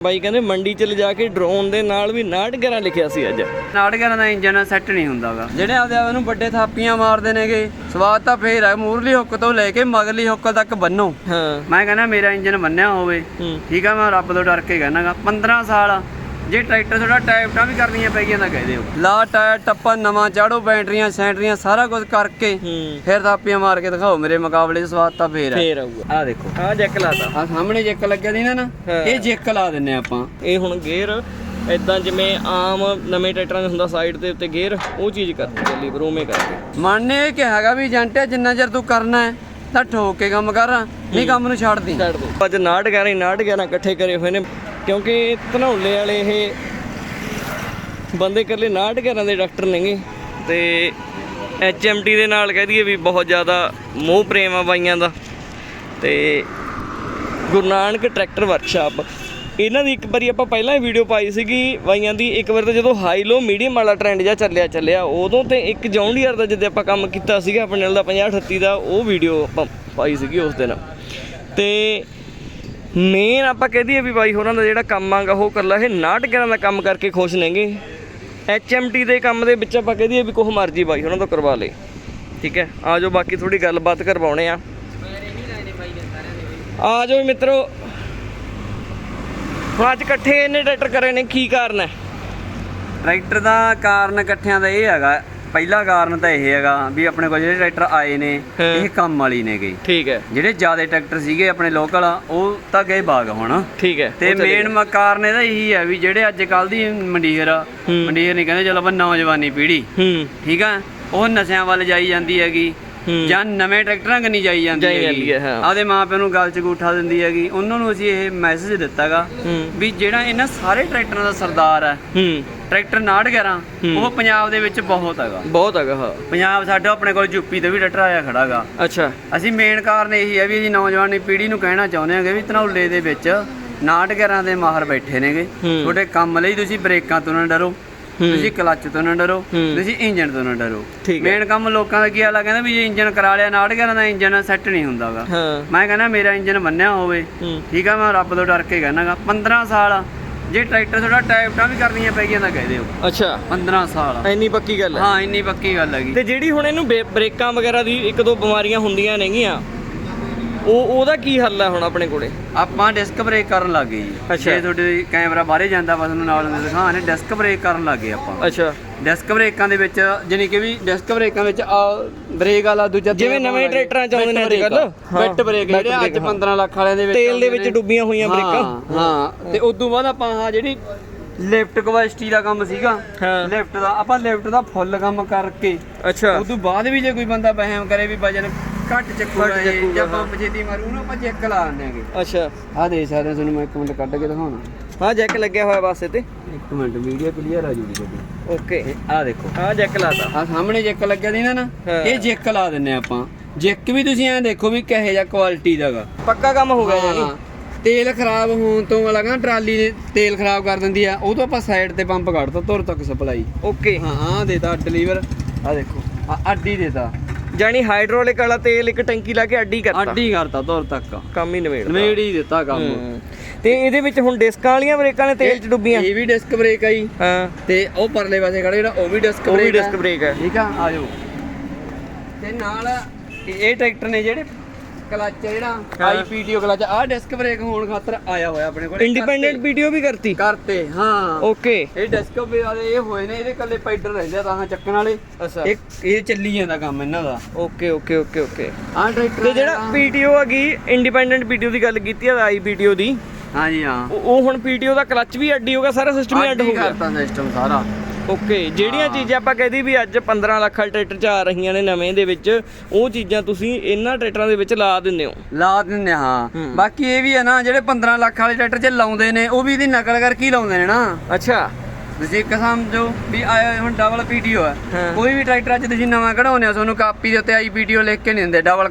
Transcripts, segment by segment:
ਬਾਈ ਕਹਿੰਦੇ ਮੰਡੀ ਚ ਲਿਜਾ ਕੇ ਡਰੋਨ ਦੇ ਨਾਲ ਵੀ 911 ਲਿਖਿਆ ਸੀ ਅੱਜ। ਨਾਟਕਾਂ ਦਾ ਇੰਜਨ ਸੈੱਟ ਨਹੀਂ ਹੁੰਦਾਗਾ ਜਿਹੜੇ ਆਪਦੇ ਆਪ ਨੂੰ ਵੱਡੇ ਥਾਪੀਆਂ ਮਾਰਦੇ ਨੇਗੇ ਸਵਾਦ ਤਾਂ ਫੇਰ ਹੈ ਮੂਰਲੀ ਹੁੱਕ ਤੋਂ ਲੈ ਕੇ ਮਗਰਲੀ ਹੁੱਕ ਤੱਕ ਬੰਨੋ। ਹਾਂ। ਮੈਂ ਕਹਿੰਦਾ ਮੇਰਾ ਇੰਜਨ ਬੰਨਿਆ ਹੋਵੇ। ਠੀਕ ਆ ਮੈਂ ਰੱਬ ਤੋਂ ਡਰ ਕੇ ਕਹਿਣਾਗਾ 15 ਸਾਲ ਜੇ ਟਰੈਕਟਰ ਥੋੜਾ ਟਾਇਪਟਾਂ ਵੀ ਕਰਨੀਆਂ ਪੈ ਗਈਆਂ ਤਾਂ ਕਹਿ ਦਿਓ। ਲਾ ਟਾਇਰ ਟੱਪਾ ਨਵਾਂ ਚਾੜੋ ਬੈਟਰੀਆਂ ਸੈਂਟਰੀਆਂ ਸਾਰਾ ਕੁਝ ਕਰਕੇ ਫਿਰ ਥਾਪੀਆਂ ਮਾਰ ਕੇ ਦਿਖਾਓ ਮੇਰੇ ਮੁਕਾਬਲੇ 'ਚ ਸਵਾਦ ਤਾਂ ਫੇਰ ਹੈ। ਫੇਰ ਆਊਗਾ। ਆ ਦੇਖੋ। ਆ ਜੈਕ ਲਾਤਾ ਆ ਸਾਹਮਣੇ ਜੈਕ ਲੱਗਿਆ ਦੀ ਨਾ ਨਾ। ਇਹ ਜੈਕ ਲਾ ਦਿੰਨੇ ਆਪਾਂ। ਇਹ ਹੁਣ ਗੇਅਰ ਇਦਾਂ ਜਿਵੇਂ ਆਮ ਨਵੇਂ ਟਰੈਕਟਰਾਂ ਦੇ ਹੁੰਦਾ ਸਾਈਡ ਦੇ ਉੱਤੇ ਗੇਅਰ ਉਹ ਚੀਜ਼ ਕਰਤੀ ਚੱਲੀ ਪਰ ਉਵੇਂ ਕਰਕੇ ਮੰਨੇ ਇਹ ਕਿਹਾਗਾ ਵੀ ਏਜੰਟ ਜਿੰਨਾ ਚਿਰ ਤੂੰ ਕਰਨਾ ਹੈ ਤਾਂ ਠੋਕ ਕੇ ਕੰਮ ਕਰ ਨਹੀਂ ਕੰਮ ਨੂੰ ਛੱਡ ਦੀ। ਛੱਡ ਦੋ ਅੱਜ 911 911 ਇਕੱਠੇ ਕਰੇ ਹੋਏ ਨੇ। ਕਿਉਂਕਿ ਧਨੌਲੇ ਵਾਲੇ ਇਹ ਬੰਦੇ ਇਕੱਲੇ 911 ਦੇ ਡਾਕਟਰ ਨੇਗੇ ਤੇ ਐਚਐਮਟੀ ਦੇ ਨਾਲ ਕਹਿ ਦਈਏ ਵੀ ਬਹੁਤ ਜ਼ਿਆਦਾ ਮੋਹ ਪ੍ਰੇਮ ਆ ਬਾਈਆਂ ਦਾ ਤੇ ਗੁਰੂ ਨਾਨਕ ਟਰੈਕਟਰ ਵਰਕਸ਼ਾਪ ਇਹਨਾਂ ਦੀ ਇੱਕ ਵਾਰੀ ਆਪਾਂ ਪਹਿਲਾਂ ਹੀ ਵੀਡੀਓ ਪਾਈ ਸੀਗੀ ਬਾਈਆਂ ਦੀ, ਇੱਕ ਵਾਰ ਤਾਂ ਜਦੋਂ ਹਾਈ ਲੋ ਮੀਡੀਅਮ ਵਾਲਾ ਟ੍ਰੈਂਡ ਜਿਹਾ ਚੱਲਿਆ ਚੱਲਿਆ, ਉਦੋਂ ਤੇ ਇੱਕ ਜੌਂਡੀਅਰ ਦਾ ਜਦੋਂ ਆਪਾਂ ਕੰਮ ਕੀਤਾ ਸੀਗਾ, ਆਪਣੇ ਨਾਲ ਦਾ 50 38 ਦਾ, ਉਹ ਵੀਡੀਓ ਆਪਾਂ ਪਾਈ ਸੀਗੀ ਉਸ ਦਿਨ। ਤੇ ਮੇਨ ਆਪਾਂ ਕਹਿ ਦਈਏ ਵੀ ਬਾਈ ਹੋਰਾਂ ਦਾ ਜਿਹੜਾ ਕੰਮ ਆਗਾ, ਉਹ ਕੱਲਾ ਇਹ ਨਾਟਕਾਂ ਦਾ ਕੰਮ ਕਰਕੇ ਖੁਸ਼ ਨੇਗੇ। ਐਚਐਮਟੀ ਦੇ ਕੰਮ ਦੇ ਵਿੱਚ ਆਪਾਂ ਕਹਿ ਦਈਏ ਵੀ ਕੋਹ ਮਰਜ਼ੀ ਬਾਈ ਹੋਰਾਂ ਤੋਂ ਕਰਵਾ ਲੇ। ਠੀਕ ਹੈ? ਆ ਜਾਓ, ਬਾਕੀ ਥੋੜੀ ਗੱਲਬਾਤ ਕਰਵਾਉਣੇ ਆ। ਆ ਜਾਓ ਮਿੱਤਰੋ। ਹੁਣ ਅੱਜ ਇਕੱਠੇ ਇਹਨੇ ਟਰੈਕਟਰ ਕਰੇ ਨੇ, ਕੀ ਕਾਰਨ ਹੈ? ਟਰੈਕਟਰ ਦਾ ਕਾਰਨ ਇਕੱਠਿਆਂ ਦਾ ਇਹ ਹੈਗਾ ਪਹਿਲਾ ਕਾਰਨ ਤਾਂ ਇਹ ਹੈਗਾ ਵੀ ਆਪਣੇ ਕੋਲ ਜਿਹੜੇ ਟਰੈਕਟਰ ਆਏ ਨੇ ਹਾਂ। ਇਹ ਕੰਮ ਵਾਲੀ ਨੇਗੇ। ਠੀਕ ਹੈ। ਜਿਹੜੇ ਜ਼ਿਆਦਾ ਟਰੈਕਟਰ ਸੀਗੇ ਆਪਣੇ ਲੋਕਲ ਉਹ ਤਾਂ ਗਏ ਬਾਗ ਹੁਣ। ਠੀਕ ਹੈ ਤੇ ਮੇਨ ਕਾਰਨ ਇਹਦਾ ਇਹੀ ਹੈ ਵੀ ਜਿਹੜੇ ਅੱਜ ਕੱਲ ਦੀ ਮੰਡੀਰ ਹੂੰ। ਮੰਡੀਰ ਨਹੀਂ ਕਹਿੰਦੇ ਚਲੋ ਆਪਾਂ ਨੌਜਵਾਨੀ ਪੀੜ੍ਹੀ। ਹੂੰ। ਠੀਕ ਆ ਉਹ ਨਸ਼ਿਆਂ ਵੱਲ ਜਾਈ ਜਾਂਦੀ ਹੈਗੀ। ਹੂੰ। ਜਾਂ ਨਵੇਂ ਟਰੈਕਟਰਾਂ ਕੰਨੀ ਜਾਈ ਜਾਂਦੀ ਹੈਗੀ। ਹੈ, ਹਾਂ। ਆਪਦੇ ਮਾਪਿਆਂ ਨੂੰ ਗੱਲ 'ਚ ਗੂਠਾ ਦਿੰਦੀ ਹੈਗੀ। ਉਹਨਾਂ ਨੂੰ ਅਸੀਂ ਇਹ ਮੈਸੇਜ ਦਿੱਤਾਗਾ ਹੂੰ। ਵੀ ਜਿਹੜਾ ਇਹਨਾਂ ਸਾਰੇ ਟਰੈਕਟਰਾਂ ਦਾ ਸਰਦਾਰ ਹੈ ਹੂੰ। ਟਰੈਕਟਰ 911 ਹੂੰ। ਉਹ ਪੰਜਾਬ ਦੇ ਵਿੱਚ ਬਹੁਤ ਹੈਗਾ ਬਹੁਤ ਹੈਗਾ ਹਾਂ ਪੰਜਾਬ ਸਾਡਾ ਆਪਣੇ ਕੋਲ ਯੂਪੀ ਤੇ ਵੀ ਟਰੈਕਟਰ ਆਇਆ ਖੜਾਗਾ ਅੱਛਾ ਅਸੀਂ ਮੇਨ ਕਾਰਨ ਇਹੀ ਹੈ ਵੀ ਅਸੀਂ ਨੌਜਵਾਨੀ ਪੀੜ੍ਹੀ ਨੂੰ ਕਹਿਣਾ ਚਾਹੁੰਦੇ ਹਾਂਗੇ ਵੀ ਧਨੌਲੇ ਦੇ ਵਿੱਚ 911 ਦੇ ਮਾਹਰ ਬੈਠੇ ਨੇਗੇ। ਤੁਹਾਡੇ ਕੰਮ ਲਈ ਤੁਸੀਂ ਬ੍ਰੇਕਾਂ ਤੋਂ ਨਾ ਡਰੋ। ਤੁਸੀਂ ਕਲੱਚ ਤੋਂ ਨਾ ਡਰੋ। ਤੁਸੀਂ ਇੰਜਨ ਤੋਂ ਨਾ ਡਰੋ। ਮੇਨ ਕੰਮ ਲੋਕਾਂ ਦਾ ਕੀ ਹਾਲ ਕਹਿੰਦਾ ਵੀ ਜੇ ਇੰਜਨ ਕਰਾ ਲਿਆ 911 ਦਾ ਇੰਜਨ ਸੈੱਟ ਨਹੀਂ ਹੁੰਦਾਗਾ ਮੈਂ ਕਹਿੰਦਾ ਮੇਰਾ ਇੰਜਨ ਬੰਨਿਆ ਹੋਵੇ ਠੀਕ ਆ ਮੈਂ ਰੱਬ ਤੋਂ ਡਰ ਕੇ ਕਹਿਣਾਗਾ 15 ਸਾਲ ਜੇ ਟਰੈਕਟਰ ਥੋੜਾ ਟਾਇਪਟਾਂ ਵੀ ਕਰਨੀਆਂ ਪੈ ਗਈਆਂ ਤਾਂ ਕਹਿ ਦਿਓ। ਅੱਛਾ। 15 ਸਾਲ। ਇੰਨੀ ਪੱਕੀ ਗੱਲ ਹੈ ਹਾਂ ਇੰਨੀ ਪੱਕੀ ਗੱਲ ਹੈਗੀ ਤੇ ਜਿਹੜੀ ਹੁਣ ਇਹਨੂੰ ਬੇ- ਬ੍ਰੇਕਾਂ ਵਗੈਰਾ ਦੀ ਇੱਕ ਦੋ ਬਿਮਾਰੀਆਂ ਹੁੰਦੀਆਂ ਨੇਗੀਆਂ ਉਹ ਉਹਦਾ ਕੀ ਹੱਲ ਹੈ ਹੁਣ ਆਪਣੇ ਕੋਲੇ? ਆਪਾਂ ਡਿਸਕ ਬ੍ਰੇਕ ਕਰਨ ਲੱਗ ਗਏ ਜੀ। ਅੱਛਾ। ਜੇ ਤੁਹਾਡੇ ਕੈਮਰਾ ਬਾਹਰੇ ਜਾਂਦਾ ਬਸ ਨੂੰ ਨਾਲ ਨੂੰ ਦਿਖਾਣੇ ਡਿਸਕ ਬ੍ਰੇਕ ਕਰਨ ਲੱਗ ਗਏ ਆਪਾਂ। ਅੱਛਾ। ਡਿਸਕ ਬ੍ਰੇਕਾਂ ਦੇ ਵਿੱਚ ਜਾਨੀ ਕਿ ਵੀ ਡਿਸਕ ਬ੍ਰੇਕਾਂ ਵਿੱਚ ਆ ਬ੍ਰੇਕ ਵਾਲਾ ਦੂਜਾ ਜਿਵੇਂ ਤੇਲ ਨਵੇਂ। ਟਰੈਕਟਰਾਂ 'ਚ ਆਉਂਦੇ ਨੇ ਬਿੱਟ ਅੱਜ-ਕੱਲ੍ਹ। ਬ੍ਰੇਕ, ਹਾਂ, ਬਿੱਟ ਬ੍ਰੇਕ ਬਿੱਟ ਜਿਹੜੇ ਅੱਜ ਬ੍ਰੇਕ, ਹਾਂ। 15 ਲੱਖ ਵਾਲਿਆਂ ਦੇ ਵਿੱਚ ਤੇਲ ਦੇ ਆਉਂਦੇ ਵਿੱਚ ਨੇ। ਡੁੱਬੀਆਂ ਹੋਈਆਂ ਬ੍ਰੇਕਾਂ। ਹਾਂ, ਤੇ ਉਦੋਂ ਬਾਅਦ ਆਪਾਂ ਆ ਜਿਹੜੀ ਲਿਫਟ ਕਵੈਸਟੀ ਦਾ ਕੰਮ ਸੀਗਾ ਹਾਂ। ਲਿਫਟ ਦਾ ਆਪਾਂ ਲਿਫਟ ਦਾ ਫੁੱਲ ਕੰਮ ਕਰਕੇ ਅੱਛਾ। ਉਦੋਂ ਬਾਅਦ ਵੀ ਜੇ ਕੋਈ ਬੰਦਾ ਵਹਿਮ ਕਰੇ ਵੀ ਵਜਨ ਘੱਟ ਚੱਕੂਗਾ ਘੱਟ ਇਹ, ਚੱਕੂਗਾ, ਜਾਂ ਪੰਪ ਛੇਤੀ ਮਾਰੂ ਨਾ ਆਪਾਂ ਚੈੱਕ ਲਾ ਦਿੰਦੇ ਆਂਗੇ ਅੱਛਾ। ਆ ਦੇ ਸਕਦੇ ਹੋ ਤੁਹਾਨੂੰ ਮੈਂ ਇੱਕ ਮਿੰਟ ਕੱਢ ਕੇ ਦਿਖਾਉਣਾ। ਹਾਂ ਜੈਕ ਲੱਗਿਆ ਹੋਇਆ ਪਾਸੇ ਤੇ ਇੱਕ ਮਿੰਟ ਵੀਡੀਓ ਕਲੀਅਰ ਆ ਜੂਗੀ ਤੁਹਾਡੀ। ਓਕੇ ਆ ਦੇਖੋ। ਹਾਂ ਜੈਕ ਲਾਤਾ ਆ ਸਾਹਮਣੇ ਜੈਕ ਲੱਗਿਆ ਦੀ ਨਾ ਨਾ? ਹਾਂ। ਇਹ ਜੈਕ ਲਾ ਦਿੰਨੇ ਆਪਾਂ। ਜੈਕ ਵੀ ਤੁਸੀਂ ਐਂ ਦੇਖੋ ਵੀ ਕਿਹੋ ਜਿਹਾ ਕੁਆਲਿਟੀ ਦਾਗਾ ਪੱਕਾ ਕੰਮ ਹੋ ਗਿਆ ਜਾਨੀ ਤੇਲ ਖਰਾਬ ਹੋਣ ਤੋਂ ਲਗਾ ਟਰਾਲੀ ਨੇ ਤੇਲ ਖਰਾਬ ਕਰ ਦਿੰਦੀ ਆ। ਉਹ ਤੋਂ ਆਪਾਂ ਸਾਈਡ ਤੇ ਪੰਪ ਕੱਢਤਾ ਤੁਰ ਤੱਕ ਸਪਲਾਈ ਓਕੇ ਹਾਂ ਆ ਦੇਤਾ ਡਿਲੀਵਰ ਆ ਦੇਖੋ ਆ ਅੱਡੀ ਦੇਤਾ। ਜਾਨੀ ਹਾਈਡ੍ਰੋਲਿਕ ਵਾਲਾ ਤੇਲ ਇੱਕ ਟੈਂਕੀ ਲਾ ਕੇ ਅੱਡੀ ਕਰਤਾ। ਅੱਡੀ ਕਰਤਾ ਤੁਰ ਤੱਕ। ਕੰਮ ਹੀ ਨਵੇੜ ਨਵੇੜ ਹੀ ਦਿੱਤਾ ਕੰਮ। ਤੇ ਇਹਦੇ ਵਿੱਚ ਹੁਣ ਡਿਸਕਾਂ ਵਾਲੀਆਂ ਬ੍ਰੇਕਾਂ ਨੇ ਤੇਲ 'ਚ ਡੁੱਬੀਆਂ? ਇਹ ਵੀ ਡਿਸਕ ਬ੍ਰੇਕ ਆਈ ਹਾਂ। ਤੇ ਉਹ ਪਰਲੇ ਪਾਸੇ ਖੜਾ ਜਿਹੜਾ ਉਹ ਵੀ ਡਿਸਕ ਉਹ ਵੀ ਬ੍ਰੇਕ ਡਿਸਕ ਬ੍ਰੇਕ ਹੈ ਠੀਕ ਆ ਆ ਜਾਓ। ਤੇ ਨਾਲ ਇਹ ਟਰੈਕਟਰ ਨੇ ਜਿਹੜੇ ਕਲੱਚ ਜਿਹੜਾ ਹਾਂ। ਆਈਪੀਟੀਓ ਕਲੱਚ ਆ। ਡਿਸਕ ਬ੍ਰੇਕ ਹੋਣ ਖਾਤਰ ਆਇਆ ਹੋਇਆ ਆਪਣੇ ਕੋਲ। ਇੰਡੀਪੈਂਡੈਂਟ ਵੀਡੀਓ ਵੀ ਕਰਤੀ? ਕਰਤੇ ਹਾਂ। ਓਕੇ ਇਹ ਡਿਸਕ ਵਾਲੇ ਇਹ ਹੋਏ ਨੇ ਇਹਦੇ ਕੱਲੇ ਪੈਡਲ ਰਹਿੰਦੇ ਆ ਤਾਂ ਚੱਕਣ ਵਾਲੇ। ਅੱਛਾ। ਇਹ ਇਹ ਚੱਲੀ ਜਾਂਦਾ ਕੰਮ ਇਹਨਾਂ ਦਾ। ਓਕੇ ਓਕੇ ਓਕੇ ਓਕੇ ਆਹ ਟਰੈਕਟਰ ਤੇ ਜਿਹੜਾ ਪੀਟੀਓ ਹੈਗੀ ਇੰਡੀਪੈਂਡੈਂਟ ਪੀਟੀਓ ਦੀ ਗੱਲ ਕੀਤੀ ਆ ਆਈ ਪੀਟੀਓ ਦੀ? ਹਾਂਜੀ ਹਾਂ। ਉਹ ਹੁਣ ਪੀਟੀਓ ਦਾ ਕਲੱਚ ਵੀ ਅੱਡੀ ਹੋਗਾ ਸਾਰਾ ਸਿਸਟਮ ਹੀ ਅੱਡ ਹੋ ਗਿਆ ਕਰਤਾ ਸਿਸਟਮ ਸਾਰਾ। ਓਕੇ ਜਿਹੜੀਆਂ ਚੀਜ਼ਾਂ ਆਪਾਂ ਕਹਦੀ ਵੀ ਅੱਜ 15 ਲੱਖ ਵਾਲੇ ਟਰੈਕਟਰ ਚ ਆ ਰਹੀਆਂ ਨੇ ਨਵੇਂ ਦੇ ਵਿੱਚ ਉਹ ਚੀਜ਼ਾਂ ਤੁਸੀਂ ਇਹਨਾਂ ਟਰੈਕਟਰਾਂ ਦੇ ਵਿੱਚ ਲਾ ਦਿੰਦੇ ਹੋ। ਲਾ ਦਿੰਦੇ ਆ, ਹਾਂ। ਬਾਕੀ ਇਹ ਵੀ ਹੈ ਨਾ ਜਿਹੜੇ 15 ਲੱਖ ਵਾਲੇ ਟਰੈਕਟਰ 'ਚ ਲਾਉਂਦੇ ਨੇ ਉਹ ਵੀ ਇਹਦੀ ਨਕਲ ਕਰਕੇ ਹੀ ਲਾਉਂਦੇ ਨੇ ਨਾ। ਅੱਛਾ। ਤੁਸੀਂ ਇੱਕ ਸਮਝੋ ਵੀ ਆਇਆ ਹੁਣ ਡਬਲ ਪੀਟੀਓ ਹੈ। ਕੋਈ ਵੀ ਟਰੈਕਟਰ ਅੱਜ ਤੁਸੀਂ ਨਵਾਂ ਕਢਾਉਂਦੇ ਹੋ ਤੁਹਾਨੂੰ ਕਾਪੀ ਦੇ ਉੱਤੇ ਆਈਪੀਟੀਓ ਲਿਖ ਕੇ ਨਹੀਂ ਦਿੰਦੇ। ਡਬਲ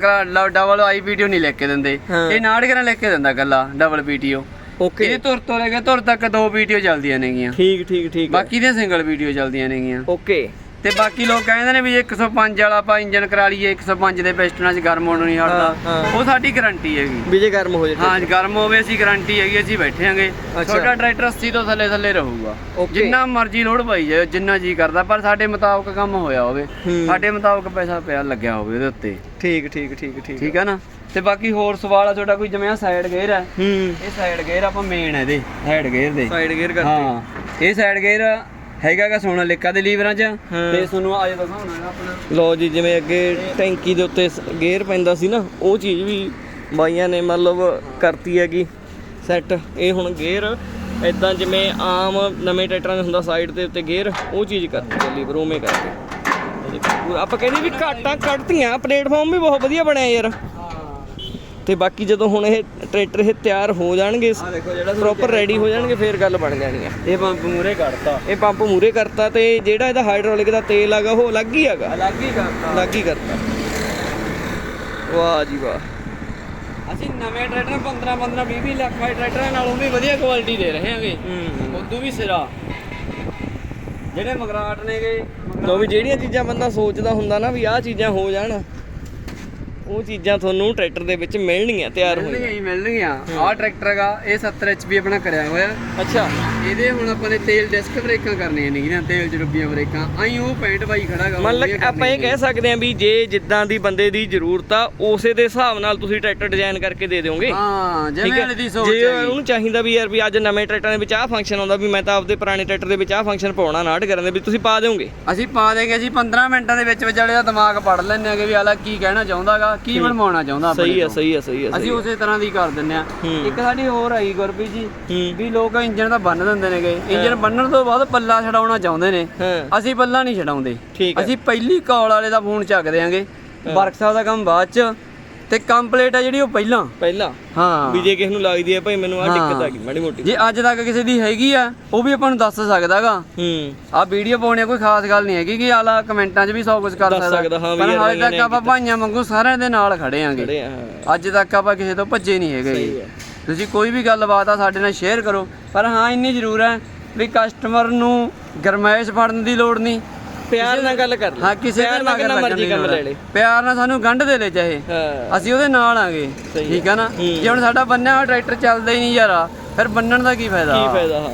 ਡਬਲ ਆਈਪੀਟੀਓ ਨਹੀਂ ਲਿਖ ਕੇ ਦਿੰਦੇ। ਇਹ ਨਾੜਗਰਾਂ ਲਿਖ ਕੇ ਦਿੰਦਾ ਗੱਲਾ ਡਬਲ ਪੀਟੀਓ ਓਕੇ ਇਹਦੇ ਧੁਰ ਤੋਂ ਲੈ ਕੇ ਧੁਰ ਤੱਕ ਦੋ ਵੀਡੀਓ ਚੱਲਦੀਆਂ ਨੇਗੀਆਂ। ਠੀਕ ਠੀਕ ਠੀਕ। ਬਾਕੀ ਦੀਆਂ ਸਿੰਗਲ ਵੀਡੀਓ ਚੱਲਦੀਆਂ ਨੇਗੀਆਂ। ਓਕੇ ਤੇ ਬਾਕੀ ਲੋਕ ਕਹਿੰਦੇ ਨੇ ਵੀ ਜੇ 105 ਵਾਲਾ ਆਪਾਂ ਇੰਜਨ ਕਰਾ ਲਈਏ 105 ਦੇ ਪਿਸਟਨਾਂ 'ਚ ਗਰਮ ਹੋਣ ਨਹੀਂ ਹਟਦਾ। ਹਾਂ। ਉਹ ਸਾਡੀ ਗਾਰੰਟੀ ਹੈਗੀ। ਵੀ ਜੇ ਗਰਮ ਹੋ ਜਾਏ ਹਾਂ ਜੇ ਗਰਮ ਹੋਵੇ ਅਸੀਂ ਗਾਰੰਟੀ ਹੈਗੀ ਅਸੀਂ ਬੈਠੇ ਆਂਗੇ ਅੱਛਾ। ਤੁਹਾਡਾ ਟਰੈਕਟਰ 80 ਤੋਂ ਥੱਲੇ ਥੱਲੇ ਰਹੂਗਾ। Okay। ਜਿੰਨਾ ਮਰਜ਼ੀ ਲੋਡ ਪਾਈ ਜਾਏ ਜਿੰਨਾ ਜੀ ਕਰਦਾ ਪਰ ਸਾਡੇ ਮੁਤਾਬਕ ਕੰਮ ਹੋਇਆ ਹੋਵੇ। ਹੂੰ। ਸਾਡੇ ਮੁਤਾਬਕ ਪੈਸਾ ਪਿਆ ਲੱਗਿਆ ਹੋਵੇ ਉਹਦੇ ਉੱਤੇ। ਠੀਕ ਠੀਕ ਠੀਕ ਠੀਕ ਠੀਕ ਹੈ ਨਾ? ਤੇ ਬਾਕੀ ਹੋਰ ਸਵਾਲ ਆ ਤੁਹਾਡਾ ਕੋਈ ਜਿਵੇਂ ਆ ਸਾਈਡ ਗੇਅਰ ਹੈ? ਹੂੰ। ਇਹ ਸਾਈਡ ਗੇਅਰ ਆਪਾਂ ਮੇਨ ਹੈ ਇਹਦੇ ਸਾਈਡ ਗੇਅਰ ਦੇ। ਸਾਈਡ ਗੇਅਰ ਕਰਦੇ। ਹਾਂ ਇਹ ਸਾਈਡ ਗੇਅਰ ਹੈਗਾਗਾ ਸੋਨਾ ਲਿਕਾ ਦੇ ਲੀਵਰਾਂ 'ਚ। ਤੇ ਤੁਹਾਨੂੰ ਆਜ ਦਿਖਾਉਣਾ ਹੈਗਾ ਆਪਣਾ। ਲੋ ਜੀ ਜਿਵੇਂ ਅੱਗੇ ਟੈਂਕੀ ਦੇ ਉੱਤੇ ਗੇਅਰ ਪੈਂਦਾ ਸੀ ਨਾ ਉਹ ਚੀਜ਼ ਵੀ ਬਾਈਆਂ ਨੇ ਮਤਲਬ ਕਰਤੀ ਹੈਗੀ ਸੈੱਟ। ਇਹ ਹੁਣ ਗੇਅਰ ਇਦਾਂ ਜਿਵੇਂ ਆਮ ਨਵੇਂ ਟਰੈਕਟਰਾਂ ਦੇ ਹੁੰਦਾ ਸਾਈਡ ਦੇ ਉੱਤੇ ਗੇਅਰ ਉਹ ਚੀਜ਼ ਕਰਤੀ ਹੈ ਲੀਵਰ ਉਵੇਂ ਕਰਕੇ। ਆਪਾਂ ਕਹਿੰਦੇ ਵੀ ਘਾਟਾਂ ਕੱਢਤੀਆਂ ਪਲੇਟਫਾਰਮ ਵੀ ਬਹੁਤ ਵਧੀਆ ਬਣਿਆ ਯਾਰ। ਤੇ ਬਾਕੀ ਜਦੋਂ ਹੁਣ ਇਹ ਟਰੈਕਟਰ ਇਹ ਤਿਆਰ ਹੋ ਜਾਣਗੇ ਪ੍ਰੋਪਰ ਰੈਡੀ ਹੋ ਜਾਣਗੇ ਫੇਰ ਗੱਲ ਬਣ ਜਾਣੀ ਆ। ਇਹ ਪੰਪ ਮੂਰੇ ਕੱਢਤਾ ਇਹ ਪੰਪ ਮੂਰੇ ਕਰਤਾ ਤੇ ਜਿਹੜਾ ਇਹਦਾ ਹਾਈਡ੍ਰੋਲਿਕ ਦਾ ਤੇਲ ਹੈਗਾ ਉਹ ਅਲੱਗ ਹੀ ਹੈਗਾ। ਅਲੱਗ ਹੀ ਕਰਤਾ। ਅਲੱਗ ਹੀ ਕਰਤਾ। ਵਾਹ ਜੀ ਵਾਹ। ਅਸੀਂ ਨਵੇਂ ਟਰੈਕਟਰ 15 15 20 20 ਲੱਖ ਵਾਲੇ ਟਰੈਕਟਰਾਂ ਨਾਲੋਂ ਵੀ ਵਧੀਆ ਕੁਆਲਿਟੀ ਦੇ ਰਹੇ ਹਾਂਗੇ। ਹੂੰ ਉਦੋਂ ਵੀ ਸਿਰਾ। ਜਿਹੜੇ ਮਗਰਾਟ ਨੇਗੇ ਲੋ ਵੀ ਜਿਹੜੀਆਂ ਚੀਜ਼ਾਂ ਬੰਦਾ ਸੋਚਦਾ ਹੁੰਦਾ ਨਾ ਵੀ ਆਹ ਚੀਜ਼ਾਂ ਹੋ ਜਾਣ ਉਹ ਚੀਜ਼ਾਂ ਤੁਹਾਨੂੰ ਟਰੈਕਟਰ ਦੇ ਵਿੱਚ ਮਿਲਣਗੀਆਂ ਤਿਆਰ ਹੋਈਆਂ ਮਿਲਣਗੀਆਂ। ਆਹ ਟਰੈਕਟਰ ਹੈਗਾ ਇਹ 70 ਐਚਪੀ ਆਪਣਾ ਕਰਿਆ ਹੋਇਆ। ਅੱਛਾ। ਇਹਦੇ ਹੁਣ ਆਪਾਂ ਨੇ ਤੇਲ ਡਿਸਕ ਬ੍ਰੇਕਾਂ ਕਰਨੀਆਂ ਨੇਗੀਆਂ ਤੇਲ ਚ ਡੁੱਬੀਆਂ ਬ੍ਰੇਕਾਂ। ਆਈ ਉਹ 65 ਬਾਈ ਖੜਾਗਾ ਮੰਨ ਲਓ ਆਪਾਂ ਇਹ ਕਹਿ ਸਕਦੇ ਹਾਂ ਵੀ ਜੇ ਜਿੱਦਾਂ ਦੀ ਬੰਦੇ ਦੀ ਜ਼ਰੂਰਤ ਆ ਉਸੇ ਦੇ ਹਿਸਾਬ ਨਾਲ ਤੁਸੀਂ ਟਰੈਕਟਰ ਡਿਜ਼ਾਈਨ ਕਰਕੇ ਦੇ ਦਿਓਗੇ। ਹਾਂ ਜਿਵੇਂ ਵਾਲੇ ਦੀ ਸੋਚ ਜੇ। ਉਹਨੂੰ ਚਾਹੀਦਾ ਵੀ ਯਾਰ ਵੀ ਅੱਜ ਨਵੇਂ ਟਰੈਕਟਰਾਂ ਦੇ ਵਿੱਚ ਆਹ ਫੰਕਸ਼ਨ ਆਉਂਦਾ ਵੀ ਮੈਂ ਤਾਂ ਆਪਦੇ ਪੁਰਾਣੇ ਟਰੈਕਟਰ ਦੇ ਵਿੱਚ ਆਹ ਫੰਕਸ਼ਨ ਪਾਉਣਾ ਨਾਟ ਕਰਨ ਦੇ ਵੀ ਤੁਸੀਂ ਪਾ ਦਿਓਗੇ। ਅਸੀਂ ਪਾ ਦੇਗੇ ਅਸੀਂ 15 ਮਿੰਟਾਂ ਦੇ ਵਿੱਚ ਵਿਚਾਲੇ ਦਾ ਦਿਮਾਗ ਪੜ ਲੈਂਦੇ ਆਗੇ ਵੀ ਆਲਾ ਕੀ ਕਹਿਣਾ ਚਾਹੁੰਦਾਗਾ ਕੀ ਬਣਵਾਉਣਾ ਚਾਹੁੰਦਾ ਆਪਣੇ ਸਹੀ ਤੋਂ। ਸਹੀ ਹੈ ਸਹੀ ਹੈ ਅਸੀਂ ਉਸੇ ਤਰ੍ਹਾਂ ਦੀ ਕਰ ਦਿੰਨੇ ਆ। ਇੱਕ ਸਾਡੀ ਹੋਰ ਆਈ ਗੁਰਪ੍ਰੀਤ ਜੀ ਵੀ ਲੋਕ ਇੰਜਨ ਦਾ ਬੰਨ ਦਿੰਦੇ ਨੇਗੇ। ਇੰਜਨ ਬੰਨਣ ਤੋਂ ਬਾਅਦ ਪੱਲਾ ਛਡਾਉਣਾ ਚਾਹੁੰਦੇ ਨੇ। ਅਸੀਂ ਪੱਲਾ ਨਹੀਂ ਛਡਾਉਂਦੇ। ਅਸੀਂ ਪਹਿਲੀ ਕਾਲ ਵਾਲੇ ਦਾ ਫੋਨ ਚੱਕ ਦਿਆਂਗੇ। ਵਰਕਸ਼ਾਪ ਦਾ ਕੰਮ ਬਾਅਦ ਚ। ਤੇ ਕੰਪਲੀਟ ਆ ਜਿਹੜੀ ਉਹ ਪਹਿਲਾਂ। ਪਹਿਲਾਂ? ਹਾਂ। ਵੀ ਜੇ ਕਿਸੇ ਨੂੰ ਲੱਗਦੀ ਹੈ ਭਾਈ ਮੈਨੂੰ ਹਾਂ। ਦਿੱਕਤ ਆ ਗਈ ਮਾੜੀ ਮੋਟੀ। ਜੇ ਅੱਜ ਤੱਕ ਕਿਸੇ ਦੀ ਹੈਗੀ ਆ ਉਹ ਵੀ ਆਪਾਂ ਨੂੰ ਦੱਸ ਸਕਦਾਗਾ। ਹੂੰ। ਆ ਵੀਡੀਓ ਪਾਉਣੀ ਕੋਈ ਖਾਸ ਗੱਲ ਨਹੀਂ ਹੈਗੀ ਕਿ ਆਲਾ ਕਮੈਂਟਾਂ 'ਚ ਵੀ ਸਭ ਕੁਝ ਕਰ ਸਕਦਾ। ਪਰ ਹਾਲੇ ਤੱਕ ਆਪਾਂ ਭਾਈਆਂ ਵਾਂਗੂ ਸਾਰਿਆਂ ਦੇ ਨਾਲ ਖੜੇ ਆਂਗੇ। ਆ ਅੱਜ ਤੱਕ ਆਪਾਂ ਕਿਸੇ ਤੋਂ ਭੱਜੇ ਨਹੀਂ ਹੈਗੇ। ਸਹੀ ਜੀ ਹੈ। ਤੁਸੀਂ ਕੋਈ ਵੀ ਗੱਲਬਾਤ ਆ ਸਾਡੇ ਨਾਲ ਸ਼ੇਅਰ ਕਰੋ। ਪਰ ਹਾਂ ਇੰਨੀ ਜ਼ਰੂਰ ਹੈ ਵੀ ਕਸਟਮਰ ਨੂੰ ਗਰਮਾਇਸ਼ ਫੜਨ ਦੀ ਲੋੜ ਨਹੀਂ। ਪਿਆਰ ਨਾਲ ਗੱਲ ਕਰ ਲੈ ਹਾਂ ਕਿਸੇ ਦੇ ਨਾਲ ਕਿੰਨਾ ਮਰਜ਼ੀ ਕੰਮ ਲੈ ਪਿਆਰ ਨਾਲ ਸਾਨੂੰ ਗੰਢ ਦੇ ਲੈ ਚਾਹੇ। ਅਸੀਂ ਉਹਦੇ ਨਾਲ ਆਂਗੇ। ਠੀਕ ਹੈ ਨਾ। ਜੇ ਹੁਣ ਸਾਡਾ ਬੰਨਿਆ ਹੋਇਆ ਟਰੈਕਟਰ ਚੱਲਦਾ ਹੀ ਨਹੀਂ ਯਾਰਾ ਫਿਰ ਬੰਨਣ ਦਾ ਕੀ ਫਾਇਦਾ? ਕੀ ਫਾਇਦਾ ਹਾਂ।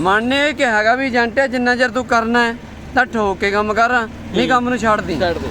ਮਨ ਨੇ ਇਹ ਕਿਹਾ ਹੈਗਾ ਵੀ ਏਜੰਟੇ ਜਿੰਨਾ ਚਿਰ ਤੂੰ ਕਰਨਾ ਹੈ ਤਾਂ ਠੋਕ ਕੇ ਕੰਮ ਕਰ ਨਹੀਂ ਕੰਮ ਨੂੰ ਛੱਡ ਦੀ। ਛੱਡ ਦੇ।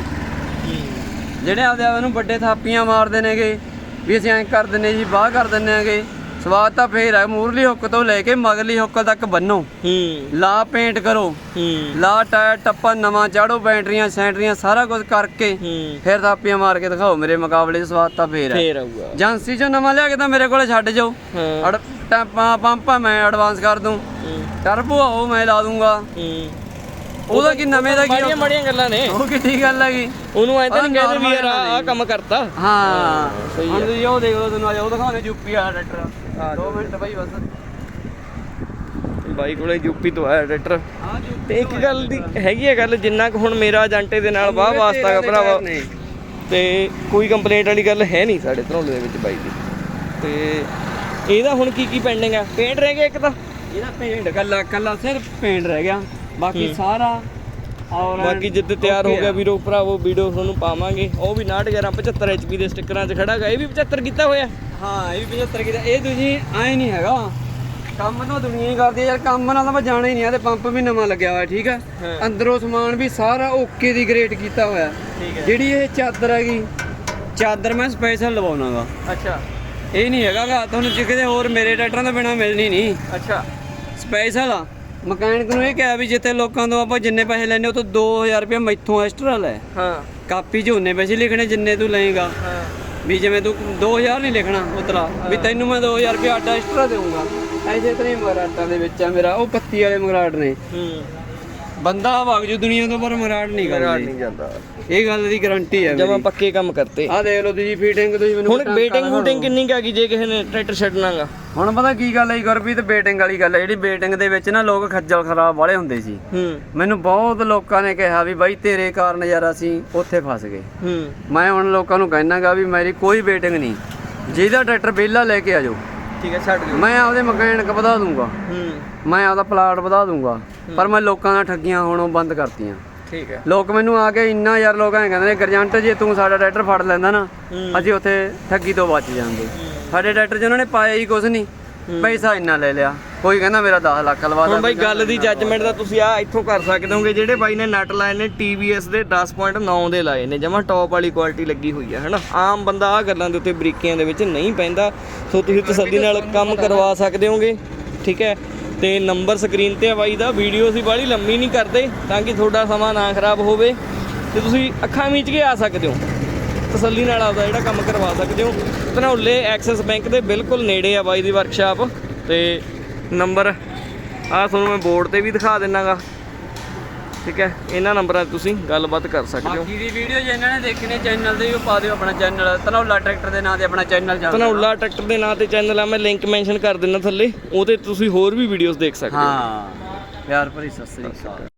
ਜਿਹੜੇ ਆਪਦੇ ਆਪ ਨੂੰ ਵੱਡੇ ਥਾਪੀਆਂ ਮਾਰਦੇ ਨੇਗੇ ਵੀ ਅਸੀਂ ਐਂ ਕਰ ਦਿੰਨੇ ਜੀ ਬਾਹ ਕਰ ਦਿੰਨੇ ਆਗੇ। ਸਵਾਦ ਤਾਂ ਫੇਰ ਹੈ ਮੂਰਲੀ ਹੁੱਕ ਤੋਂ ਲੈ ਕੇ ਮਗਰਲੀ ਹੁੱਕ ਤੱਕ ਬੰਨੋ। ਹੂੰ। ਲਾ ਪੇਂਟ ਕਰੋ। ਹੂੰ। ਲਾ ਟਾਇਰ ਟੱਪਾ ਨਵਾਂ ਚਾੜੋ ਬੈਟਰੀਆਂ ਸੈਂਟਰੀਆਂ ਸਾਰਾ ਕੁਝ ਕਰਕੇ ਹੂੰ। ਫਿਰ ਥਾਪੀਆਂ ਮਾਰ ਕੇ ਦਿਖਾਓ ਮੇਰੇ ਮੁਕਾਬਲੇ ਸਵਾਦ ਤਾਂ ਫੇਰ ਹੈ ਫੇਰ ਆਊਗਾ। ਏਜੰਸੀ 'ਚੋਂ ਨਵਾਂ ਲਿਆ ਕੇ ਤਾਂ ਮੇਰੇ ਕੋਲੇ ਛੱਡ ਜਾਓ। ਹਾਂ। ਅੜ ਟੈਂਪਾਂ ਪੰਪਾਂ ਮੈਂ ਐਡਵਾਂਸ ਕਰ ਦੂੰ। ਹੂੰ। ਟਰਬੋ ਉਹ ਮੈਂ ਲਾ ਦੂੰਗਾ। ਹੂੰ। ਉਹਦਾ ਕੀ ਨਵੇਂ ਦਾ ਕੀ ਮਾੜੀਆਂ ਮਾੜੀਆਂ ਗੱਲਾਂ ਨੇ। ਉਹ ਕਿੱਡੀ ਗੱਲ ਹੈਗੀ ਉਹਨੂੰ ਐਂ ਤਾਂ ਨਹੀਂ ਕਹਿੰਦੇ ਵੀ ਯਾਰ ਆਹ ਕੰਮ ਕਰਤਾ। ਹਾਂ ਸਹੀ ਹੁਣ ਤੁਸੀਂ ਉਹ ਦੇਖ ਲਓ ਤੁਹਾਨੂੰ ਅੱਜ ਉਹ ਦਿਖਾਉਣੇ ਯੂਪੀ ਵਾਲਾ ਟਰੈਕਟਰ 2 ਮਿੰਟ ਭਾਈ ਬਸ। ਬਾਈ ਕੋਲੇ ਯੂਪੀ ਤੋਂ ਆਇਆ ਟਰੈਕਟਰ ਹਾਂ ਤੇ ਇੱਕ ਗੱਲ ਦੀ ਹੈਗੀ ਹੈ ਗੱਲ ਜਿੰਨਾ ਕੁ ਹੁਣ ਮੇਰਾ ਏਜੰਟੇ ਦੇ ਨਾਲ ਵਾਹ ਵਾਸਤਾ ਗਾ ਭਰਾਵਾ। ਤੇ ਕੋਈ ਕੰਪਲੇਂਟ ਵਾਲੀ ਗੱਲ ਹੈ ਨਹੀਂ ਸਾਡੇ ਧਰੋਲੇ ਦੇ ਵਿੱਚ ਬਾਈ ਦੀ। ਤੇ ਇਹਦਾ ਹੁਣ ਕੀ ਕੀ ਪੈਂਡਿੰਗ ਆ? ਪੇਂਟ ਰਹਿ ਗਿਆ ਇੱਕ ਤਾਂ। ਇਹਦਾ ਪੇਂਟ ਕੱਲਾ ਕੱਲਾ ਸਿਰਫ ਪੇਂਟ ਰਹਿ ਗਿਆ। ਬਾਕੀ ਸਾਰਾ ਔਰ ਬਾਕੀ ਜਿੱਦ ਤਿਆਰ ਹੋ ਗਿਆ ਵੀਰੋ ਭਰਾਵੋ ਵੀਡੀਓ ਤੁਹਾਨੂੰ ਪਾਵਾਂਗੇ। ਉਹ ਵੀ 911 75 HP ਦੇ ਸਟickਰਾਂ 'ਚ ਖੜਾ ਗਾ ਇਹ ਵੀ 75 ਕੀਤਾ ਹੋਇਆ। ਹਾਂ ਇਹ ਵੀ 75 ਕਿਦਾ ਇਹ ਤੁਸੀਂ ਐ ਨਹੀਂ ਹੈਗਾ। ਕੰਮ ਤਾਂ ਦੁਨੀਆ ਹੀ ਕਰਦੀ ਯਾਰ ਕੰਮ ਨਾਲ ਤਾਂ ਮੈਂ ਜਾਣਾ ਹੀ ਨਹੀਂ ਆ ਤੇ ਪੰਪ ਵੀ ਨਵਾਂ ਲੱਗਿਆ ਹੋਇਆ ਠੀਕ ਹੈ ਹਾਂ। ਅੰਦਰੋਂ ਸਮਾਨ ਵੀ ਸਾਰਾ ਓਕੇ ਦੀ ਗ੍ਰੇਡ ਕੀਤਾ ਹੋਇਆ। ਠੀਕ ਹੈ। ਜਿਹੜੀ ਇਹ ਚਾਦਰ ਹੈਗੀ ਚਾਦਰ ਮੈਂ ਸਪੈਸ਼ਲ ਲਵਾਉਣਾਗਾ। ਅੱਛਾ। ਇਹ ਨਹੀਂ ਹੈਗਾਗਾ ਤੁਹਾਨੂੰ ਜੇ ਕਿਤੇ ਹੋਰ ਮੇਰੇ ਟਰੈਕਟਰਾਂ ਤੋਂ ਬਿਨਾ ਮਿਲਣੀ ਨਹੀਂ ਅੱਛਾ। ਸਪੈਸ਼ਲ ਆ। ਮਕੈਨਿਕ ਨੂੰ ਇਹ ਕਿਹਾ ਵੀ ਜਿੱਥੇ ਲੋਕਾਂ ਤੋਂ ਆਪਾਂ ਜਿੰਨੇ ਪੈਸੇ ਲੈਣੇ ਉਹ ਤੋਂ 2000 ਰੁਪਏ ਮੈਥੋਂ ਐਕਸਟਰਾ ਲੈ। ਹਾਂ। ਕਾਪੀ 'ਚ ਉਹਨੇ ਪੈਸੇ ਲਿਖਣੇ ਜਿੰਨੇ ਤੂੰ ਲਏਗਾ। ਹਾਂ। ਵੀ ਜਿਵੇਂ ਤੂੰ 2000 ਨਹੀਂ ਲਿਖਣਾ ਉਤਲਾ ਵੀ ਤੈਨੂੰ ਮੈਂ 2000 ਰੁਪਏ ਆਡਾ ਐਕਸਟਰਾ ਦੇਵਾਂਗਾ ਐਸੇ ਤਰ੍ਹਾਂ ਹੀ ਮਗਰਾਟਾਂ ਦੇ ਵਿੱਚ ਆ ਮੇਰਾ ਉਹ ਪੱਤੀ ਵਾਲੇ ਮਗਰਾਟ ਨੇ। ਹੂੰ। ਬੰਦਾ ਵਗ ਜੂ ਦੁਨੀਆ ਤੋਂ ਪਰ ਮਗਰਾਟ ਨਹੀਂ ਕਰਦਾ। ਨਹੀਂ ਜਾਂਦਾ। ਇਹ ਗੱਲ ਦੀ ਗਾਰੰਟੀ ਹੈ ਜਮਾ ਪੱਕੇ ਕੰਮ ਕਰਤੇ। ਆਹ ਦੇਖ ਲਓ ਤੁਸੀਂ ਫੀਟਿੰਗ ਤੁਸੀਂ ਮੈਨੂੰ ਹੁਣ ਬੇਟਿੰਗ। ਬੂਟਿੰਗ ਕਿੰਨੀ ਕੁ ਹੈਗੀ ਜੇ ਕਿਸੇ ਨੇ ਟਰੈਕਟਰ ਛੱਡਣਾਗਾ। ਹੁਣ ਪਤਾ ਕੀ ਗੱਲ ਹੈ ਗੁਰਪ੍ਰੀਤ ਬੇਟਿੰਗ ਵਾਲੀ ਗੱਲ ਹੈ। ਜਿਹੜੀ ਬੇਟਿੰਗ ਦੇ ਵਿੱਚ ਨਾ ਲੋਕ ਖੱਜਲ ਖਰਾਬ ਵਾਲੇ ਹੁੰਦੇ ਸੀ। ਹੂੰ। ਮੈਨੂੰ ਬਹੁਤ ਲੋਕਾਂ ਨੇ ਕਿਹਾ ਵੀ ਬਾਈ ਤੇਰੇ ਕਾਰਨ ਯਾਰ ਅਸੀਂ ਉੱਥੇ ਫਸ ਗਏ। ਹੂੰ। ਮੈਂ ਹੁਣ ਲੋਕਾਂ ਨੂੰ ਕਹਿਣਾਗਾ ਵੀ ਮੇਰੀ ਕੋਈ ਵੇਟਿੰਗ ਨਹੀਂ। ਜਿਹਦਾ ਟਰੈਕਟਰ ਵਿਹਲਾ ਲੈ ਕੇ ਆ ਜਾਓ। ਠੀਕ ਹੈ ਛੱਡ ਦਿਓ। ਮੈਂ ਆਪਦੇ ਮਕੈਨਿਕ ਵਧਾ ਦੂੰਗਾ। ਹੂੰ। ਮੈਂ ਆਪਦਾ ਪਲਾਟ ਵਧਾ ਦੂੰਗਾ। ਪਰ ਮੈਂ ਲੋਕਾਂ ਨਾਲ ਠੱਗੀਆਂ ਹੁਣ ਬੰਦ ਕਰਤੀਆਂ। ਠੀਕ ਹੈ। ਲੋਕ ਮੈਨੂੰ ਆ ਕੇ ਇੰਨਾ ਯਾਰ ਲੋਕ ਐਂ ਕਹਿੰਦੇ ਨੇ ਗਰਜੰਟ ਜੇ ਤੂੰ ਸਾਡਾ ਟਰੈਕਟਰ ਫੜ ਲੈਂਦਾ ਨਾ। ਅਸੀਂ ਉੱਥੇ ਠੱਗੀ ਤੋਂ ਬਚ ਜਾਂਦੇ। ਸਾਡੇ ਟਰੈਕਟਰ 'ਚ ਉਹਨਾਂ ਨੇ ਪਾਇਆ ਹੀ ਕੁਝ ਨਹੀਂ। ਪੈਸਾ ਇੰਨਾ ਲੈ ਲਿਆ। ਕੋਈ ਕਹਿੰਦਾ ਮੇਰਾ 10 ਲੱਖ ਲਵਾ ਹੁਣ ਬਾਈ ਗੱਲ ਦੀ ਜੱਜਮੈਂਟ ਦਾ ਤੁਸੀਂ ਆ ਇੱਥੋਂ ਕਰ ਸਕਦੇ ਹੋਗੇ ਜਿਹੜੇ ਬਾਈ ਨੇ ਨਟ ਲਾਏ ਨੇ TVS ਦੇ 10.9 ਦੇ ਲਾਏ ਨੇ ਜਮਾ ਟੌਪ ਵਾਲੀ ਕੁਆਲਿਟੀ ਲੱਗੀ ਹੋਈ ਹੈ ਹਨਾ? ਆਮ ਬੰਦਾ ਆ ਗੱਲਾਂ ਦੇ ਉੱਤੇ ਬਰੀਕੀਆਂ ਦੇ ਵਿੱਚ ਨਹੀਂ ਪੈਂਦਾ ਸੋ ਤੁਸੀਂ ਤਸੱਲੀ ਨਾਲ ਕੰਮ ਕਰਵਾ ਸਕਦੇ ਹੋਗੇ ਠੀਕ ਹੈ? ਤੇ ਨੰਬਰ ਸਕਰੀਨ ਤੇ ਆ ਬਾਈ ਦਾ ਵੀਡੀਓ ਅਸੀਂ ਬਾਹਲੀ ਲੰਮੀ ਨਹੀਂ ਕਰਦੇ ਤਾਂ ਕਿ ਤੁਹਾਡਾ ਸਮਾਂ ਨਾ ਖਰਾਬ ਹੋਵੇ ਤੇ ਤੁਸੀਂ ਅੱਖਾਂ ਮੀਚ ਕੇ ਆ ਸਕਦੇ ਹੋ। ਤਸੱਲੀ ਨਾਲ ਆਪਦਾ ਜਿਹੜਾ ਕੰਮ ਕਰਵਾ ਸਕਦੇ ਹੋ। ਧਨੌਲੇ ਐਕਸਿਸ ਬੈਂਕ ਦੇ ਬਿਲਕੁਲ ਨੇੜੇ ਆ ਬਾਈ ਦੀ ਵਰਕਸ਼ਾਪ ਤੇ ਨੰਬਰ। ਆ ਤੁਹਾਨੂੰ ਮੈਂ ਬੋਰਡ ਤੇ ਵੀ ਦਿਖਾ ਦਿੰਨਾਗਾ। ਠੀਕ ਹੈ? ਇਹਨਾਂ ਨੰਬਰਾਂ 'ਤੇ ਤੁਸੀਂ ਗੱਲਬਾਤ ਕਰ ਸਕਦੇ ਹੋ। ਬਾਕੀ ਦੀ ਵੀਡੀਓ ਜੇ ਇਹਨਾਂ ਨੇ ਦੇਖਣੇ ਚੈਨਲ ਤੇ ਵੀ ਪਾ ਦਿਓ ਆਪਣਾ ਚੈਨਲ ਤਨੌਲਾ ਟਰੈਕਟਰ ਦੇ ਨਾਂ ਤੇ ਆਪਣਾ ਚੈਨਲ ਚੱਲਦਾ। ਧਨੌਲਾ ਟਰੈਕਟਰ ਦੇ ਨਾਂ ਤੇ ਚੈਨਲ ਆ ਮੈਂ ਲਿੰਕ ਮੈਂਸ਼ਨ ਕਰ ਦਿੰਨਾ ਥੱਲੇ। ਉਹਤੇ ਤੁਸੀਂ ਹੋਰ ਵੀ ਵੀਡੀਓਜ਼ ਦੇਖ ਸਕਦੇ ਹੋ। ਹਾਂ। ਪਿਆਰ ਭਰੀ ਸਤਿ ਸ੍ਰੀ ਅਕਾਲ।